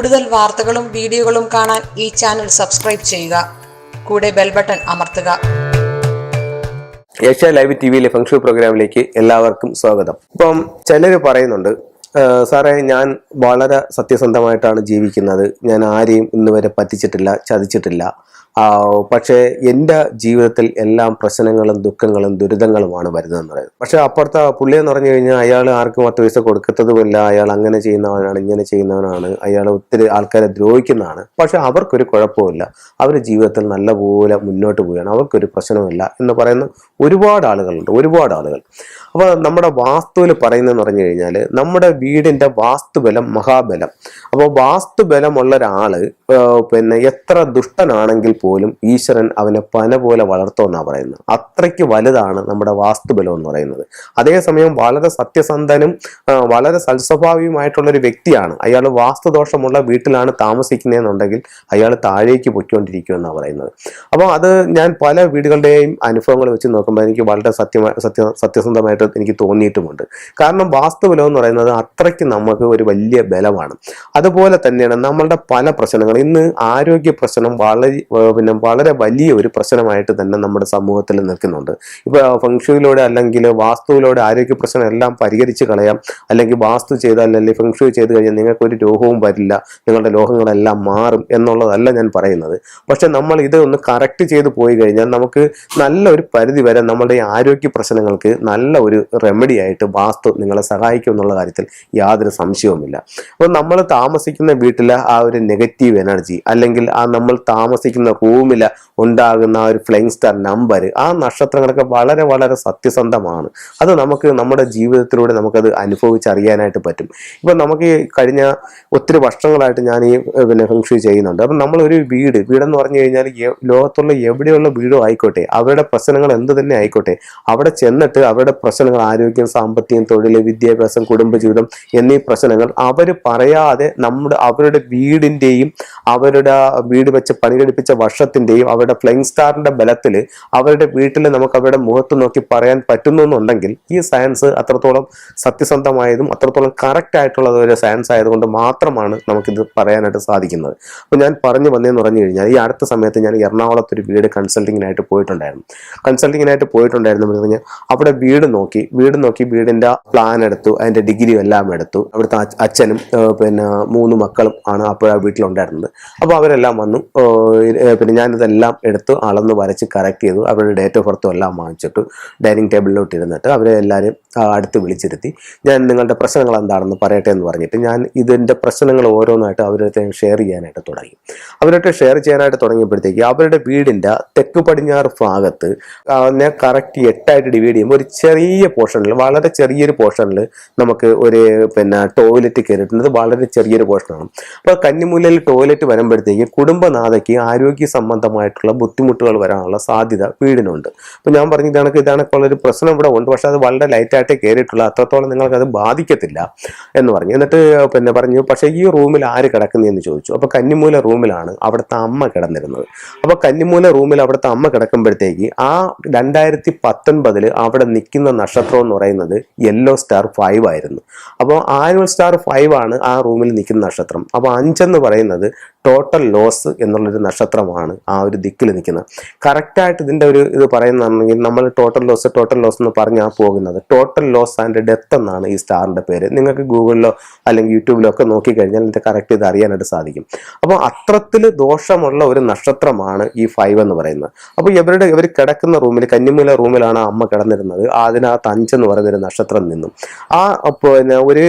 കൂടുതൽ വാർത്തകളും വീഡിയോകളും കാണാൻ ഈ ചാനൽ സബ്സ്ക്രൈബ് ചെയ്യുക. കൂടെ ബെൽ ബട്ടൺ അമർത്തുക. ഏഷ്യ ലൈവ് ടി വിയിലെ ഫംഗ്ഷൻ പ്രോഗ്രാമിലേക്ക് എല്ലാവർക്കും സ്വാഗതം. ഇപ്പം ചിലർ പറയുന്നുണ്ട് "ആ, സാറേ ഞാൻ വളരെ സത്യസന്ധമായിട്ടാണ് ജീവിക്കുന്നത്. ഞാൻ ആരെയും ഇന്ന് വരെ പറ്റിച്ചിട്ടില്ല ചതിച്ചിട്ടില്ല. പക്ഷേ എന്റെ ജീവിതത്തിൽ എല്ലാം പ്രശ്നങ്ങളും ദുഃഖങ്ങളും ദുരിതങ്ങളുമാണ് വരുന്നതെന്ന് പറയുന്നത്. പക്ഷേ അപ്പുറത്തെ പുള്ളി എന്ന് പറഞ്ഞു കഴിഞ്ഞാൽ അയാൾ ആർക്കും പത്ത് പൈസ കൊടുക്കത്തതുമില്ല. അയാൾ അങ്ങനെ ചെയ്യുന്നവനാണ് ഇങ്ങനെ ചെയ്യുന്നവനാണ്. അയാൾ ഒത്തിരി ആൾക്കാരെ ദ്രോഹിക്കുന്നതാണ്. പക്ഷെ അവർക്കൊരു കുഴപ്പമില്ല അവർ ജീവിതത്തിൽ നല്ലപോലെ മുന്നോട്ട് പോവുകയാണ്. അവർക്കൊരു പ്രശ്നമില്ല എന്ന് പറയുന്ന ഒരുപാട് ആളുകളുണ്ട്. ഒരുപാട് ആളുകൾ. അപ്പോൾ നമ്മുടെ വാസ്തുവിൽ പറയുന്നതെന്ന് പറഞ്ഞു കഴിഞ്ഞാൽ നമ്മുടെ വീടിന്റെ വാസ്തുബലം മഹാബലം. അപ്പോൾ വാസ്തുബലമുള്ള ഒരാൾ പിന്നെ എത്ര ദുഷ്ടനാണെങ്കിൽ പോലും ഈശ്വരൻ അവനെ പന പോലെ വളർത്തുമെന്നാണ് പറയുന്നത്. അത്രയ്ക്ക് വലുതാണ് നമ്മുടെ വാസ്തുബലം എന്ന് പറയുന്നത്. അതേസമയം വളരെ സത്യസന്ധനും വളരെ സൽസ്വഭാവിയുമായിട്ടുള്ള ഒരു വ്യക്തിയാണ്. അയാൾ വാസ്തുദോഷമുള്ള വീട്ടിലാണ് താമസിക്കുന്നതെന്നുണ്ടെങ്കിൽ അയാൾ താഴേക്ക് പൊയ്ക്കൊണ്ടിരിക്കുമെന്നാണ് പറയുന്നത്. അപ്പോൾ അത് ഞാൻ പല വീടുകളുടെയും അനുഭവങ്ങൾ വെച്ച് നോക്കുമ്പോൾ എനിക്ക് വളരെ സത്യമായി സത്യ സത്യസന്ധമായിട്ട് എനിക്ക് തോന്നിയിട്ടുമുണ്ട്. കാരണം വാസ്തുബലം എന്ന് പറയുന്നത് അത്രയ്ക്ക് നമുക്ക് ഒരു വലിയ ബലമാണ്. അതുപോലെ തന്നെയാണ് നമ്മളുടെ പല പ്രശ്നങ്ങൾ ഇന്ന് ആരോഗ്യ പ്രശ്നം വളരെ പിന്നെ വളരെ വലിയ ഒരു പ്രശ്നമായിട്ട് തന്നെ നമ്മുടെ സമൂഹത്തിൽ നിൽക്കുന്നുണ്ട്. ഇപ്പോൾ ഫെങ്ഷുയിലൂടെ അല്ലെങ്കിൽ വാസ്തുവിലൂടെ ആരോഗ്യ പ്രശ്നം എല്ലാം പരിഹരിച്ച് കളയാം. അല്ലെങ്കിൽ വാസ്തു ചെയ്താൽ അല്ലെങ്കിൽ ഫംഗ്ഷു ചെയ്ത് കഴിഞ്ഞാൽ നിങ്ങൾക്ക് ഒരു രോഗവും വരില്ല. നിങ്ങളുടെ ലോഹങ്ങളെല്ലാം മാറും എന്നുള്ളതല്ല ഞാൻ പറയുന്നത്. പക്ഷെ നമ്മൾ ഇത് ഒന്ന് കറക്റ്റ് ചെയ്ത് പോയി കഴിഞ്ഞാൽ നമുക്ക് നല്ലൊരു പരിധി വരെ നമ്മുടെ ആരോഗ്യ പ്രശ്നങ്ങൾക്ക് നല്ല ഒരു റെമഡി ആയിട്ട് വാസ്തു നിങ്ങളെ സഹായിക്കും എന്നുള്ള കാര്യത്തിൽ യാതൊരു സംശയവുമില്ല. അപ്പോൾ നമ്മൾ താമസിക്കുന്ന വീട്ടിലെ ആ ഒരു നെഗറ്റീവ് എനർജി അല്ലെങ്കിൽ ആ നമ്മൾ താമസിക്കുന്ന റൂമിൽ ഉണ്ടാകുന്ന ആ ഒരു ഫ്ലൈങ് സ്റ്റാർ നമ്പർ ആ നക്ഷത്രങ്ങളൊക്കെ വളരെ വളരെ സത്യസന്ധമാണ്. അത് നമുക്ക് നമ്മുടെ ജീവിതത്തിലൂടെ നമുക്കത് അനുഭവിച്ചറിയാനായിട്ട് പറ്റും. ഇപ്പം നമുക്ക് കഴിഞ്ഞ ഒത്തിരി വർഷങ്ങളായിട്ട് ഞാൻ ഈ പിന്നെ ഫംഗ്ഷൻ ചെയ്യുന്നുണ്ട്. അപ്പം നമ്മളൊരു വീട് വീടെന്ന് പറഞ്ഞു കഴിഞ്ഞാൽ ലോകത്തുള്ള എവിടെയുള്ള വീടും ആയിക്കോട്ടെ അവരുടെ പ്രശ്നങ്ങൾ എന്ത് തന്നെ ആയിക്കോട്ടെ അവിടെ ചെന്നിട്ട് അവരുടെ പ്രശ്നങ്ങൾ ആരോഗ്യം സാമ്പത്തികം തൊഴിൽ വിദ്യാഭ്യാസം കുടുംബജീവിതം എന്നീ പ്രശ്നങ്ങൾ അവർ പറയാതെ നമ്മുടെ അവരുടെ വീടിന്റെയും അവരുടെ വീട് വെച്ച് പണികഴിപ്പിച്ച വർഷത്തിന്റെയും അവരുടെ ഫ്ലൈങ് സ്റ്റാറിന്റെ ബലത്തിൽ അവരുടെ വീട്ടിൽ നമുക്ക് അവരുടെ മുഖത്ത് നോക്കി പറയാൻ പറ്റുന്നു എന്നുണ്ടെങ്കിൽ ഈ സയൻസ് അത്രത്തോളം സത്യസന്ധമായതും അത്രത്തോളം കറക്റ്റ് ആയിട്ടുള്ള ഒരു സയൻസ് ആയതുകൊണ്ട് മാത്രമാണ് നമുക്കിത് പറയാനായിട്ട് സാധിക്കുന്നത്. അപ്പോൾ ഞാൻ പറഞ്ഞു വന്നതെന്ന് പറഞ്ഞു കഴിഞ്ഞാൽ ഈ അടുത്ത സമയത്ത് ഞാൻ എറണാകുളത്ത് ഒരു വീട് കൺസൾട്ടിങ്ങിനായിട്ട് പോയിട്ടുണ്ടായിരുന്നു. കൺസൾട്ടിങ്ങിനായിട്ട് പോയിട്ടുണ്ടായിരുന്നു പറഞ്ഞാൽ അവിടെ വീട് വീട് നോക്കി വീടിന്റെ പ്ലാൻ എടുത്തു അതിന്റെ ഡിഗ്രിയും എല്ലാം എടുത്തു. അവിടുത്തെ അച്ഛനും പിന്നെ മൂന്ന് മക്കളും ആണ് അപ്പോഴാ വീട്ടിലുണ്ടായിരുന്നത്. അപ്പോൾ അവരെല്ലാം വന്നു പിന്നെ ഞാനിതെല്ലാം എടുത്ത് അളന്ന് വരച്ച് കറക്റ്റ് ചെയ്തു അവരുടെ ഡേറ്റ് ഓഫ് ബർത്തും എല്ലാം വാങ്ങിച്ചിട്ട് ഡൈനിങ് ടേബിളിലോട്ട് ഇരുന്നിട്ട് അവരെ എല്ലാവരും അടുത്ത് വിളിച്ചിരുത്തി. ഞാൻ നിങ്ങളുടെ പ്രശ്നങ്ങൾ എന്താണെന്ന് പറയട്ടെ എന്ന് പറഞ്ഞിട്ട് ഞാൻ ഇതിന്റെ പ്രശ്നങ്ങൾ ഓരോന്നായിട്ട് അവരുടെ ഷെയർ ചെയ്യാനായിട്ട് തുടങ്ങി. അവരുടെ ഷെയർ ചെയ്യാനായിട്ട് തുടങ്ങിയപ്പോഴത്തേക്ക് അവരുടെ വീടിന്റെ തെക്ക് പടിഞ്ഞാറ് ഭാഗത്ത് ഞാൻ കറക്റ്റ് എട്ടായിട്ട് ഡിവൈഡ് ചെയ്യുമ്പോൾ ഒരു ചെറിയ പോർഷനിൽ വളരെ ചെറിയൊരു പോർഷനിൽ നമുക്ക് ഒരു പിന്നെ ടോയ്ലറ്റ് കയറിയിട്ടുണ്ട്. വളരെ ചെറിയൊരു പോർഷനാണ്. അപ്പോൾ കന്നിമൂലയിൽ ടോയ്ലറ്റ് വരുമ്പോഴത്തേക്ക് കുടുംബനാഥയ്ക്ക് ആരോഗ്യ സംബന്ധമായിട്ടുള്ള ബുദ്ധിമുട്ടുകൾ വരാനുള്ള സാധ്യത വീടിനുണ്ട്. അപ്പോൾ ഞാൻ പറഞ്ഞ ഇതാണ് ഇതാണ് ഒരു പ്രശ്നം ഇവിടെ ഉണ്ട്. പക്ഷേ അത് വളരെ ലൈറ്റായിട്ടേ കയറിയിട്ടുള്ള. അത്രത്തോളം നിങ്ങൾക്ക് അത് ബാധിക്കത്തില്ല എന്ന് പറഞ്ഞു. എന്നിട്ട് പിന്നെ പറഞ്ഞു പക്ഷേ ഈ റൂമിൽ ആര് കിടക്കുന്നതെന്ന് ചോദിച്ചു. അപ്പോൾ കന്നിമൂല റൂമിലാണ് അവിടുത്തെ അമ്മ കിടന്നിരുന്നത്. അപ്പോൾ കന്നിമൂല റൂമിൽ അവിടുത്തെ അമ്മ കിടക്കുമ്പോഴത്തേക്ക് ആ രണ്ടായിരത്തി പത്തൊൻപതിൽ അവിടെ നിൽക്കുന്ന നക്ഷത്രം എന്ന് പറയുന്നത് യെല്ലോ സ്റ്റാർ ഫൈവ് ആയിരുന്നു. അപ്പോൾ ആനുവൽ സ്റ്റാർ ഫൈവ് ആണ് ആ റൂമിൽ നിൽക്കുന്ന നക്ഷത്രം. അപ്പോൾ അഞ്ചെന്ന് പറയുന്നത് ടോട്ടൽ ലോസ് എന്നുള്ളൊരു നക്ഷത്രമാണ് ആ ഒരു ദിക്കിൽ നിൽക്കുന്നത്. കറക്റ്റായിട്ട് ഇതിന്റെ ഒരു ഇത് പറയുന്നതാണെങ്കിൽ നമ്മൾ ടോട്ടൽ ലോസ് ടോട്ടൽ ലോസ് എന്ന് പറഞ്ഞാൽ പോകുന്നത്. ടോട്ടൽ ലോസ് ആൻഡ് ഡെത്ത് എന്നാണ് ഈ സ്റ്റാറിന്റെ പേര്. നിങ്ങൾക്ക് ഗൂഗിളിലോ അല്ലെങ്കിൽ യൂട്യൂബിലോ ഒക്കെ നോക്കിക്കഴിഞ്ഞാൽ ഇതിന്റെ കറക്റ്റ് ഇത് അറിയാനായിട്ട് സാധിക്കും. അപ്പോൾ അത്രത്തിൽ ദോഷമുള്ള ഒരു നക്ഷത്രമാണ് ഈ ഫൈവ് എന്ന് പറയുന്നത്. അപ്പോൾ ഇവരുടെ ഇവർ കിടക്കുന്ന റൂമിൽ കന്നിമൂല റൂമിലാണ് അമ്മ കിടന്നിരുന്നത്. അതിനകത്ത് അഞ്ചെന്ന് പറയുന്നൊരു നക്ഷത്രം നിന്നും. ആ പിന്നെ ഒരു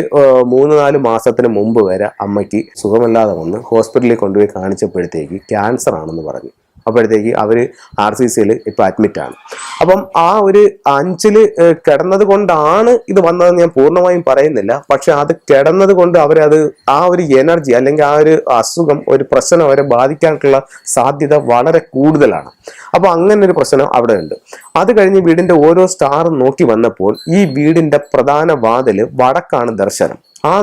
മൂന്ന് നാല് മാസത്തിന് മുമ്പ് വരെ അമ്മയ്ക്ക് സുഖമില്ലാതെ വന്ന് ഹോസ്പിറ്റലിൽ കൊണ്ടുപോയി കാണിച്ചപ്പോഴത്തേക്ക് ക്യാൻസർ ആണെന്ന് പറഞ്ഞു. അപ്പോഴത്തേക്ക് അവർ ആർ സി സിയിൽ ഇപ്പോൾ അഡ്മിറ്റാണ് അപ്പം ആ ഒരു അഞ്ചിൽ കിടന്നത് കൊണ്ടാണ് ഇത് വന്നതെന്ന് ഞാൻ പൂർണമായും പറയുന്നില്ല. പക്ഷെ അത് കിടന്നത് കൊണ്ട് അവരത് ആ ഒരു എനർജി അല്ലെങ്കിൽ ആ ഒരു അസുഖം ഒരു പ്രശ്നം അവരെ ബാധിക്കാനുള്ള സാധ്യത വളരെ കൂടുതലാണ്. അപ്പോൾ അങ്ങനെ ഒരു പ്രശ്നം അവിടെ ഉണ്ട് അത് കഴിഞ്ഞ് വീടിന്റെ ഓരോ സ്റ്റാർ നോക്കി വന്നപ്പോൾ ഈ വീടിന്റെ പ്രധാന വാതിൽ വടക്കാണ് ദർശനം. ആ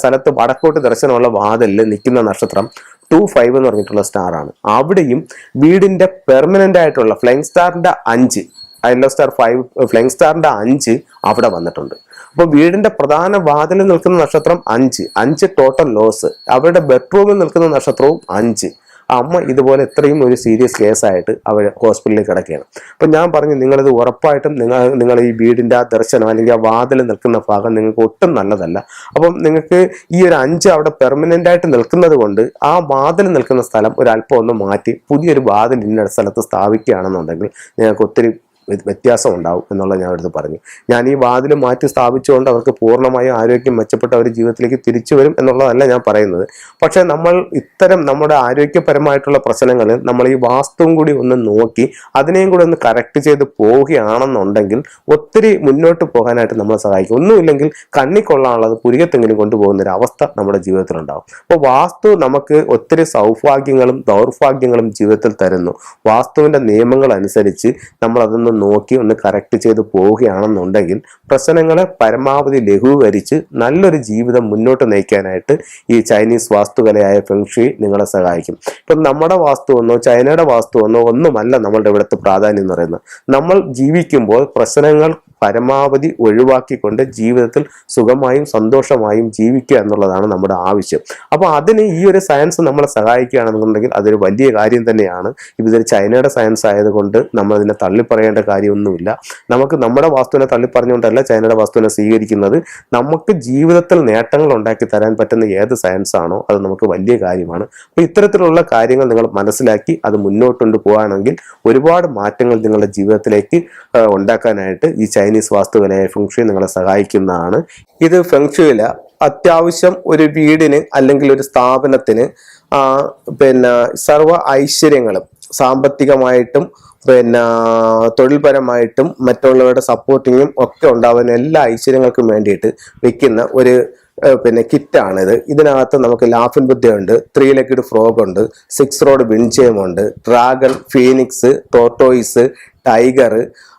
സ്ഥലത്ത് വടക്കോട്ട് ദർശനമുള്ള വാതിലിൽ നിൽക്കുന്ന നക്ഷത്രം ടു ഫൈവ് എന്ന് പറഞ്ഞിട്ടുള്ള സ്റ്റാർ ആണ്. അവിടെയും വീടിന്റെ പെർമനന്റ് ആയിട്ടുള്ള ഫ്ലൈങ് സ്റ്റാറിന്റെ അഞ്ച് അയല്ലോ സ്റ്റാർ ഫൈവ് ഫ്ലൈങ് സ്റ്റാറിന്റെ അഞ്ച് അവിടെ വന്നിട്ടുണ്ട്. അപ്പോൾ വീടിന്റെ പ്രധാന വാതിലിൽ നിൽക്കുന്ന നക്ഷത്രം അഞ്ച് അഞ്ച് ടോട്ടൽ ലോസ് അവരുടെ ബെഡ്റൂമിൽ നിൽക്കുന്ന നക്ഷത്രവും അഞ്ച്. അമ്മ ഇതുപോലെ ഇത്രയും ഒരു സീരിയസ് കേസായിട്ട് അവർ ഹോസ്പിറ്റലിൽ കിടക്കുകയാണ്. അപ്പം ഞാൻ പറഞ്ഞു നിങ്ങളിത് ഉറപ്പായിട്ടും നിങ്ങൾ നിങ്ങൾ ഈ വീടിന്റെ ആ ദർശനം അല്ലെങ്കിൽ ആ വാതിൽ നിൽക്കുന്ന ഭാഗം നിങ്ങൾക്ക് ഒട്ടും നല്ലതല്ല. അപ്പം നിങ്ങൾക്ക് ഈ ഒരു അഞ്ച് അവിടെ പെർമനന്റ് ആയിട്ട് നിൽക്കുന്നത് കൊണ്ട് ആ വാതിൽ നിൽക്കുന്ന സ്ഥലം ഒരല്പം ഒന്ന് മാറ്റി പുതിയൊരു വാതിൽ ഇന്ന സ്ഥലത്ത് സ്ഥാപിക്കുകയാണെന്നുണ്ടെങ്കിൽ നിങ്ങൾക്ക് ഒത്തിരി വ്യത്യാസം ഉണ്ടാവും എന്നുള്ളത് ഞാൻ അടുത്ത് പറഞ്ഞു. ഞാൻ ഈ വാതിൽ മാറ്റി സ്ഥാപിച്ചുകൊണ്ട് അവർക്ക് പൂർണമായും ആരോഗ്യം മെച്ചപ്പെട്ട അവർ ജീവിതത്തിലേക്ക് തിരിച്ചു വരും എന്നുള്ളതല്ല ഞാൻ പറയുന്നത്. പക്ഷേ നമ്മൾ ഇത്തരം നമ്മുടെ ആരോഗ്യപരമായിട്ടുള്ള പ്രശ്നങ്ങൾ നമ്മൾ ഈ വാസ്തുവും കൂടി ഒന്ന് നോക്കി അതിനെയും കൂടി ഒന്ന് കറക്റ്റ് ചെയ്ത് പോവുകയാണെന്നുണ്ടെങ്കിൽ ഒത്തിരി മുന്നോട്ട് പോകാനായിട്ട് നമ്മളെ സഹായിക്കും. ഒന്നുമില്ലെങ്കിൽ കണ്ണി കൊള്ളാനുള്ളത് പുരികത്തെങ്കിലും കൊണ്ടുപോകുന്ന ഒരു അവസ്ഥ നമ്മുടെ ജീവിതത്തിലുണ്ടാവും. അപ്പോൾ വാസ്തു നമുക്ക് ഒത്തിരി സൗഭാഗ്യങ്ങളും ദൗർഭാഗ്യങ്ങളും ജീവിതത്തിൽ തരുന്നു. വാസ്തുവിന്റെ നിയമങ്ങൾ അനുസരിച്ച് നമ്മൾ അതൊന്ന് നോക്കി ഒന്ന് കറക്റ്റ് ചെയ്ത് പോവുകയാണെന്നുണ്ടെങ്കിൽ പ്രശ്നങ്ങളെ പരമാവധി ലഘൂകരിച്ച് നല്ലൊരു ജീവിതം മുന്നോട്ട് നയിക്കാനായിട്ട് ഈ ചൈനീസ് വാസ്തുകലയായ ഫെങ്ഷി നിങ്ങളെ സഹായിക്കും. ഇപ്പം നമ്മുടെ വാസ്തു എന്നോ ചൈനയുടെ വാസ്തു എന്നോ ഒന്നുമല്ല നമ്മളുടെ ഇവിടുത്തെ പ്രാധാന്യം എന്ന് പറയുന്നത്. നമ്മൾ ജീവിക്കുമ്പോൾ പ്രശ്നങ്ങൾ പരമാവധി ഒഴിവാക്കിക്കൊണ്ട് ജീവിതത്തിൽ സുഖമായും സന്തോഷമായും ജീവിക്കുക എന്നുള്ളതാണ് നമ്മുടെ ആവശ്യം. അപ്പോൾ അതിന് ഈ ഒരു സയൻസ് നമ്മളെ സഹായിക്കുകയാണെന്നുണ്ടെങ്കിൽ അതൊരു വലിയ കാര്യം തന്നെയാണ്. ഇപ്പോൾ ഇതൊരു ചൈനയുടെ സയൻസ് ആയതുകൊണ്ട് നമ്മൾ അതിനെ തള്ളിപ്പറയേണ്ട കാര്യമൊന്നുമില്ല. നമുക്ക് നമ്മുടെ വാസ്തുവിനെ തള്ളിപ്പറഞ്ഞുകൊണ്ടല്ല ചൈനയുടെ വാസ്തുവിനെ സ്വീകരിക്കുന്നത്. നമുക്ക് ജീവിതത്തിൽ നേട്ടങ്ങൾ ഉണ്ടാക്കി തരാൻ പറ്റുന്ന ഏത് സയൻസ് ആണോ അത് നമുക്ക് വലിയ കാര്യമാണ്. അപ്പോൾ ഇത്തരത്തിലുള്ള കാര്യങ്ങൾ നിങ്ങൾ മനസ്സിലാക്കി അത് മുന്നോട്ട് കൊണ്ടുപോവുകയാണെങ്കിൽ ഒരുപാട് മാറ്റങ്ങൾ നിങ്ങളുടെ ജീവിതത്തിലേക്ക് ഉണ്ടാക്കാനായിട്ട് ഈ ചൈനീസ് വാസ്തുകലയായ ഫെങ്ഷു നിങ്ങളെ സഹായിക്കുന്നതാണ്. ഇത് ഫെങ്ഷുവില അത്യാവശ്യം ഒരു വീടിന് അല്ലെങ്കിൽ ഒരു സ്ഥാപനത്തിന് പിന്നെ സർവ ഐശ്വര്യങ്ങളും സാമ്പത്തികമായിട്ടും പിന്നെ തൊഴിൽപരമായിട്ടും മറ്റുള്ളവരുടെ സപ്പോർട്ടിങ്ങും ഒക്കെ ഉണ്ടാവുന്ന എല്ലാ ഐശ്വര്യങ്ങൾക്കും വേണ്ടിയിട്ട് വെക്കുന്ന ഒരു പിന്നെ കിറ്റാണിത്. ഇതിനകത്ത് നമുക്ക് ലാഫിൻ ബുദ്ധയുണ്ട് ത്രീ ലെഗഡ് ഫ്രോഗ് ഉണ്ട് six rod wind chime dragon phoenix tortoise tiger